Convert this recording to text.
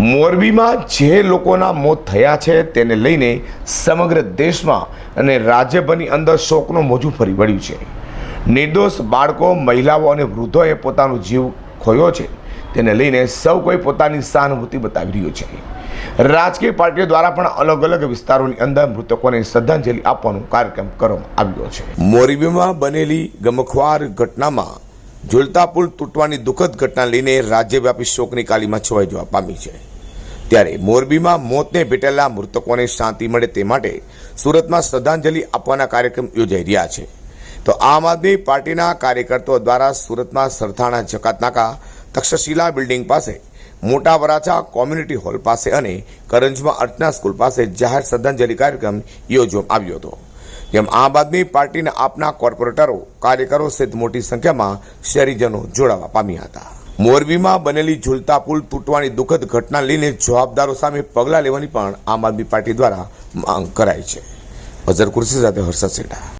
મોરબીમાં જે લોકોના મોત થયા છે તેને લઈને સમગ્ર દેશમાં અને રાજ્યભરની અંદર શોકનું મોજું ફરી વળ્યું છે. નિર્દોષ બાળકો, મહિલાઓ અને વૃદ્ધોએ પોતાનો જીવ ખોયો છે. તેને લઈને સૌ કોઈ પોતાની સહાનુભૂતિ બતાવી રહ્યો છે. રાજકીય પાર્ટીઓ દ્વારા પણ અલગ અલગ વિસ્તારોની અંદર મૃતકોને શ્રદ્ધાંજલિ આપવાનો કાર્યક્રમ કરવામાં આવ્યો છે. મોરબીમાં બનેલી ગમખવાર ઘટનામાં ઝુલતા પુલ તૂટવાની દુઃખદ ઘટના લઈને રાજ્યવ્યાપી શોકની કાલીમાં છવાઈ જવા પામી છે. ત્યારે મોરબીમાં મોતને ભેટેલા મૃતકોને શાંતિ મળે તે માટે સુરતમાં શ્રદ્ધાંજલિ આપવાના કાર્યક્રમ યોજાઈ રહ્યા છે. તો આમ આદમી પાર્ટીના કાર્યકર્તાઓ દ્વારા સુરતમાં સરથાણા જકાતનાકા તક્ષશિલા બિલ્ડિંગ પાસે, મોટા વરાછા કોમ્યુનિટી હોલ પાસે અને કરંજમાં અર્ચના સ્કૂલ પાસે જાહેર શ્રદ્ધાંજલિ કાર્યક્રમ યોજવામાં આવ્યો હતો. જેમ આમ આદમી પાર્ટીના આપના કોર્પોરેટરો, કાર્યકરો સહિત મોટી સંખ્યામાં શહેરીજનો જોડાવા પામ્યા હતા. મોરબીમાં બનેલી ઝૂલતા પુલ તૂટવાની દુઃખદ ઘટના લઈને જવાબદારો સામે પગલાં લેવાની પણ આમ આદમી પાર્ટી દ્વારા માંગ કરાઈ છે. અઝર કુર્સી સાથે હર્ષદ સેઠા